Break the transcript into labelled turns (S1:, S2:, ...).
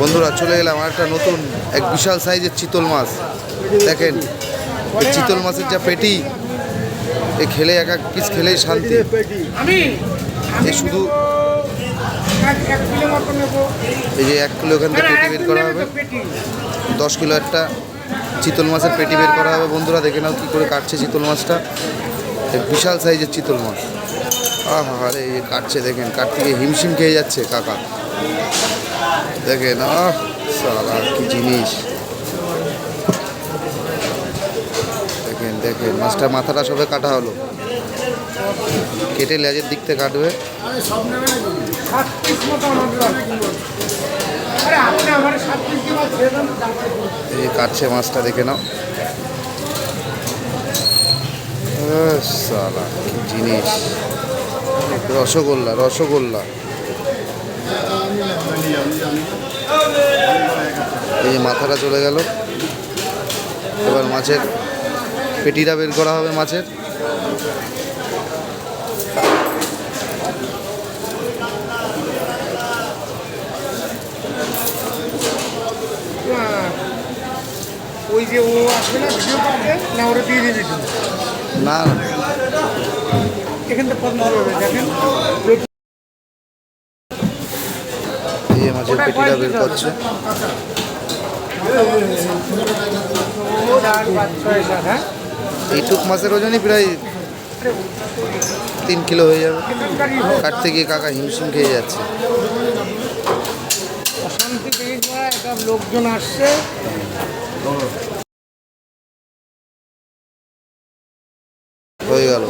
S1: বন্ধুরা, চলে গেলাম আর একটা নতুন, এক বিশাল সাইজের চিতল মাছ। দেখেন, এই চিতল মাছের যা পেটি, এ খেলে এক এক পিস খেলেই শান্তি।
S2: আমি
S1: এ শুধু এই যে এক কিলো এখান থেকে পেটি বের করা হবে। দশ কিলো একটা চিতল মাছের পেটি বের করা হবে। বন্ধুরা, দেখে নাও কী করে কাটছে চিতল মাছটা। বিশাল সাইজের চিতল মাছ। আহা আরে এই কাটছে, দেখেন কাটতে গিয়ে হিমশিম খেয়ে যাচ্ছে, কাকা। দেখেন সালা, কি জিনিস। দেখেন দেখেন, মাছটা মাথাটা সবে কাটা হলো। কেটে লেজের দিক থেকে কাটবে। এই কাটছে মাছটা, দেখে নাও। সালা, কি জিনিস। রসগোল্লা রসগোল্লা। এই যে মাথাটা চলে গেল। এবার মাছের পেটিটা বের করা হবে মাছের।
S2: ওই যে ও আসবে না ভিডিও করতে? না ওরা দিয়ে দিবি
S1: না না।
S2: এখান থেকে পছন্দ দেখেন।
S1: এই যে মাছের পেটিটা বের করছে। এইটুক মাছের ওজনই প্রায় তিন কিলো হয়ে যাবে। কাটতে গিয়ে কাকা হিমশিম খেয়ে যাচ্ছে।
S2: অশান্তি লোকজন আসছে।
S1: হয়ে গেল।